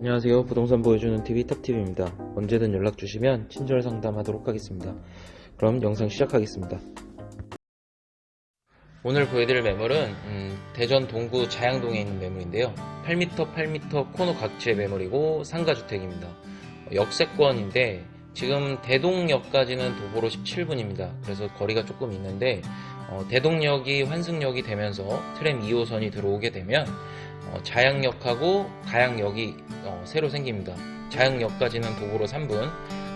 안녕하세요. 부동산 보여주는 TV 탑TV입니다. 언제든 연락 주시면 친절 상담하도록 하겠습니다. 그럼 영상 시작하겠습니다. 오늘 보여드릴 매물은 음, 대전 동구 자양동에 있는 매물인데요. 8m 8m 코너 각지의 매물이고 상가주택입니다. 어, 역세권인데 지금 대동역까지는 도보로 17분입니다. 그래서 거리가 조금 있는데 어, 대동역이 환승역이 되면서 트램 2호선이 들어오게 되면 어, 자양역하고 가양역이 어, 새로 생깁니다. 자양역까지는 도보로 3분,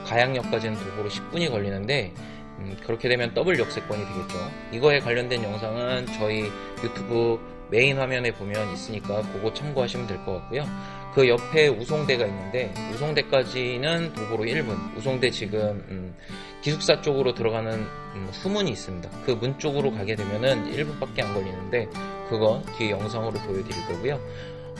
가양역까지는 도보로 10분이 걸리는데 음, 그렇게 되면 더블 역세권이 되겠죠. 이거에 관련된 영상은 저희 유튜브 메인 화면에 보면 있으니까 그거 참고하시면 될 것 같고요. 그 옆에 우송대가 있는데 우송대까지는 도보로 1분. 우송대 지금 음, 기숙사 쪽으로 들어가는 음, 후문이 있습니다. 그 문 쪽으로 가게 되면은 1분밖에 안 걸리는데 그건 뒤에 영상으로 보여드릴 거고요.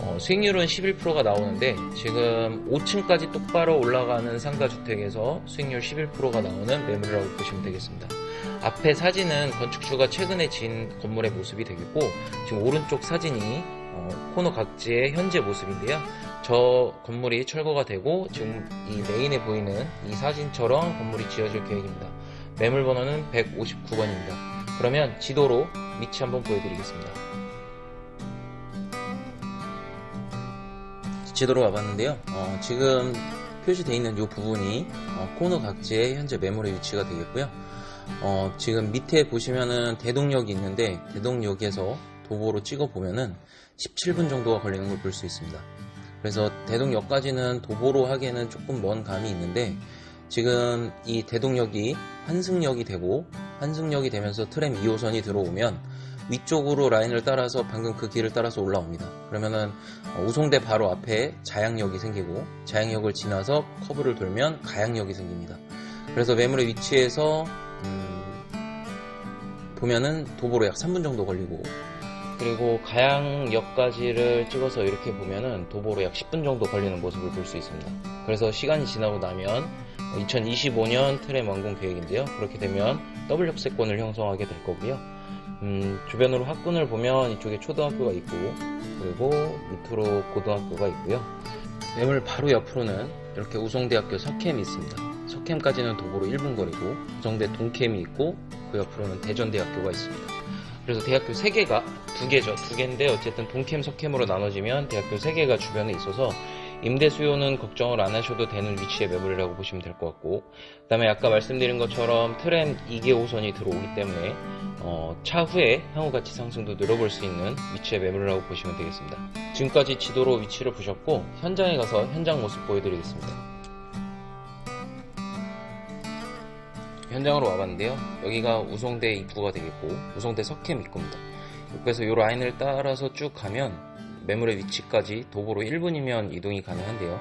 어, 수익률은 11%가 나오는데 지금 5층까지 똑바로 올라가는 상가주택에서 수익률 11%가 나오는 매물이라고 보시면 되겠습니다. 앞에 사진은 건축주가 최근에 지은 건물의 모습이 되겠고 지금 오른쪽 사진이 어, 코너 각지의 현재 모습인데요. 저 건물이 철거가 되고 지금 이 메인에 보이는 이 사진처럼 건물이 지어질 계획입니다. 매물 번호는 159번입니다. 그러면 지도로 위치 한번 보여드리겠습니다. 지도로 와봤는데요. 어, 지금 표시되어 있는 이 부분이 어, 코너 각지의 현재 매물의 위치가 되겠고요. 어, 지금 밑에 보시면은 대동역이 있는데 대동역에서 도보로 찍어 보면은 17분 정도가 걸리는 걸 볼 수 있습니다. 그래서 대동역까지는 도보로 하기에는 조금 먼 감이 있는데 지금 이 대동역이 환승역이 되고 환승역이 되면서 트램 2호선이 들어오면 위쪽으로 라인을 따라서 방금 그 길을 따라서 올라옵니다. 그러면은 어, 우송대 바로 앞에 자양역이 생기고 자양역을 지나서 커브를 돌면 가양역이 생깁니다. 그래서 매물의 위치에서 음, 보면은 도보로 약 3분 정도 걸리고 그리고 가양역까지를 찍어서 이렇게 보면은 도보로 약 10분 정도 걸리는 모습을 볼 수 있습니다. 그래서 시간이 지나고 나면 2025년 트램 완공 계획인데요. 그렇게 되면 더블 역세권을 형성하게 될 거고요. 음, 주변으로 학군을 보면 이쪽에 초등학교가 있고 그리고 밑으로 고등학교가 있고요. 매물 바로 옆으로는 이렇게 우송대학교 석캠이 있습니다. 석캠까지는 도보로 1분 거리고 우송대 동캠이 있고 그 옆으로는 대전대학교가 있습니다. 그래서 대학교 3개가 두 개죠. 두 개인데 어쨌든 동캠, 석캠으로 나눠지면 대학교 3개가 주변에 있어서 임대 수요는 걱정을 안 하셔도 되는 위치의 매물이라고 보시면 될 것 같고 그 다음에 아까 말씀드린 것처럼 트램 2개 5선이 들어오기 때문에 어, 차후에 향후 가치 상승도 늘어볼 수 있는 위치의 매물이라고 보시면 되겠습니다. 지금까지 지도로 위치를 보셨고 현장에 가서 현장 모습 보여드리겠습니다. 현장으로 와봤는데요. 여기가 우송대 입구가 되겠고 우송대 석캠 입구입니다. 그래서 이 라인을 따라서 쭉 가면 매물의 위치까지 도보로 1분이면 이동이 가능한데요.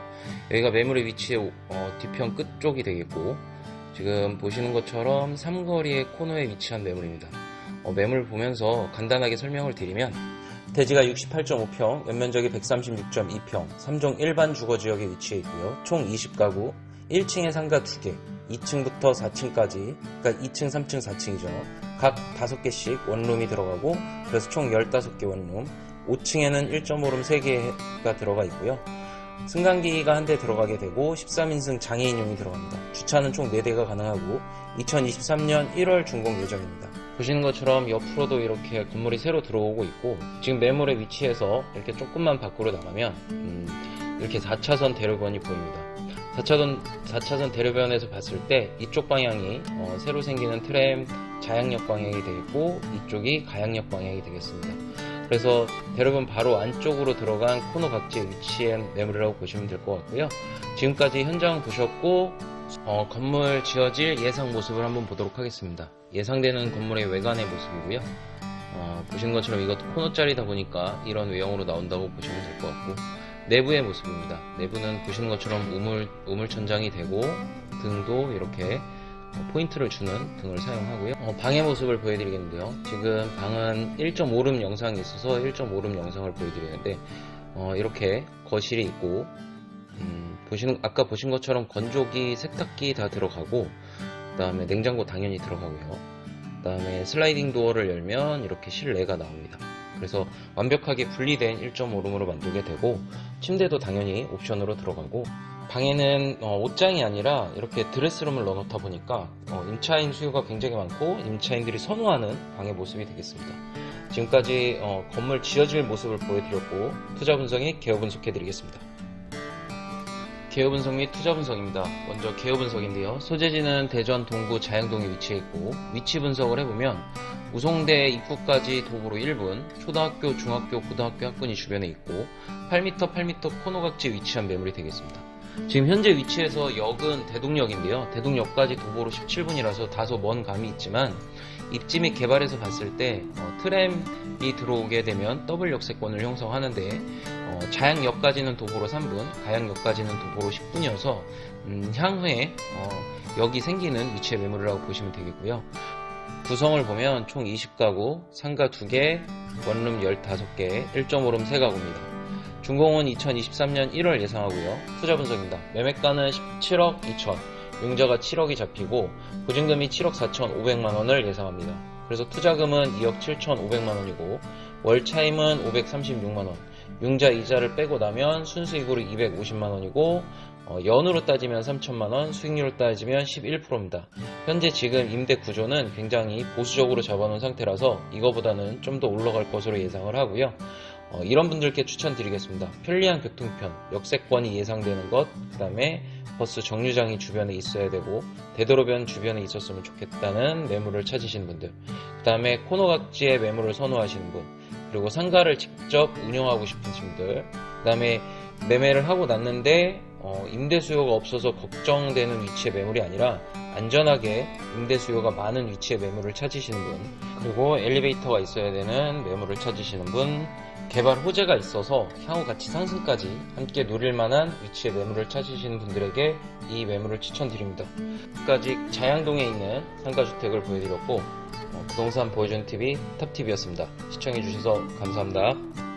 여기가 매물의 위치의 어, 뒤편 끝쪽이 되겠고 지금 보시는 것처럼 삼거리의 코너에 위치한 매물입니다. 어, 매물 보면서 간단하게 설명을 드리면 대지가 68.5평, 연면적이 136.2평, 3종 일반 주거지역에 위치해 있고요. 총 20가구, 1층에 상가 2개, 2층부터 4층까지, 그러니까 2층, 3층, 4층이죠. 각 5개씩 원룸이 들어가고, 그래서 총 15개 원룸, 5층에는 1.5룸 3개가 들어가 있고요. 승강기가 한 대 들어가게 되고 13인승 장애인용이 들어갑니다. 주차는 총 4대가 가능하고 2023년 1월 준공 예정입니다. 보시는 것처럼 옆으로도 이렇게 건물이 새로 들어오고 있고 지금 매물의 위치에서 이렇게 조금만 밖으로 나가면 음, 이렇게 4차선 대로변이 보입니다. 4차선, 4차선 대로변에서 봤을 때 이쪽 방향이 어, 새로 생기는 트램 자양역 방향이 되겠고 이쪽이 가양역 방향이 되겠습니다. 그래서 대로변 바로 안쪽으로 들어간 코너 각지에 위치한 매물이라고 보시면 될 것 같고요. 지금까지 현장 보셨고 어, 건물 지어질 예상 모습을 한번 보도록 하겠습니다. 예상되는 건물의 외관의 모습이고요. 어, 보시는 것처럼 이것도 코너짜리다 보니까 이런 외형으로 나온다고 보시면 될 것 같고 내부의 모습입니다. 내부는 보시는 것처럼 우물, 우물 천장이 되고 등도 이렇게 포인트를 주는 등을 사용하고요. 어, 방의 모습을 보여드리겠는데요. 지금 방은 1.5룸 영상이 있어서 1.5룸 영상을 보여드리는데 어, 이렇게 거실이 있고 음, 보시는 아까 보신 것처럼 건조기, 세탁기 다 들어가고 그 다음에 냉장고 당연히 들어가고요. 그 다음에 슬라이딩 도어를 열면 이렇게 실내가 나옵니다. 그래서 완벽하게 분리된 1.5룸으로 만들게 되고 침대도 당연히 옵션으로 들어가고 방에는 어, 옷장이 아니라 이렇게 드레스룸을 넣어놓다 보니까 어, 임차인 수요가 굉장히 많고 임차인들이 선호하는 방의 모습이 되겠습니다. 지금까지 어, 건물 지어질 모습을 보여드렸고 투자 분석이 개요 분석해드리겠습니다. 개요 분석 및 투자 분석입니다. 먼저 개요 분석인데요. 소재지는 대전 동구 자양동에 위치해 있고 위치 분석을 해보면 우송대 입구까지 도보로 1분, 초등학교, 중학교, 고등학교 학군이 주변에 있고 8m, 8m 코너각지에 위치한 매물이 되겠습니다. 지금 현재 위치에서 역은 대동역인데요. 대동역까지 도보로 17분이라서 다소 먼 감이 있지만 입지 및 개발에서 봤을 때 어, 트램이 들어오게 되면 더블 역세권을 형성하는데 어, 자양역까지는 도보로 3분, 가양역까지는 도보로 10분이어서 음, 향후에 어, 역이 생기는 위치의 매물이라고 보시면 되겠고요. 구성을 보면 총 20가구, 상가 2개, 원룸 15개, 1.5룸 3가구입니다. 준공은 2023년 1월 예상하고요. 투자 분석입니다. 매매가는 17억 2천, 융자가 7억이 잡히고 보증금이 7억 4천 5백만 원을 예상합니다. 그래서 투자금은 2억 7천 5백만 원이고 월 차임은 536만 원, 융자 이자를 빼고 나면 순수익으로 250만 원이고 어, 연으로 따지면 3천만 원, 수익률로 따지면 11%입니다. 현재 지금 임대 구조는 굉장히 보수적으로 잡아놓은 상태라서 이거보다는 좀 더 올라갈 것으로 예상을 하고요. 어, 이런 분들께 추천드리겠습니다. 편리한 교통편, 역세권이 예상되는 것, 그 다음에 버스 정류장이 주변에 있어야 되고 대도로변 주변에 있었으면 좋겠다는 매물을 찾으시는 분들, 그 다음에 코너 각지의 매물을 선호하시는 분, 그리고 상가를 직접 운영하고 싶으신 분들, 그 다음에 매매를 하고 났는데 어, 임대 수요가 없어서 걱정되는 위치의 매물이 아니라 안전하게 임대 수요가 많은 위치의 매물을 찾으시는 분, 그리고 엘리베이터가 있어야 되는 매물을 찾으시는 분, 개발 호재가 있어서 향후 가치 상승까지 함께 누릴 만한 위치의 매물을 찾으시는 분들에게 이 매물을 추천드립니다. 끝까지 자양동에 있는 상가주택을 보여드렸고 어, 부동산 보여준 TV 탑TV였습니다. 시청해주셔서 감사합니다.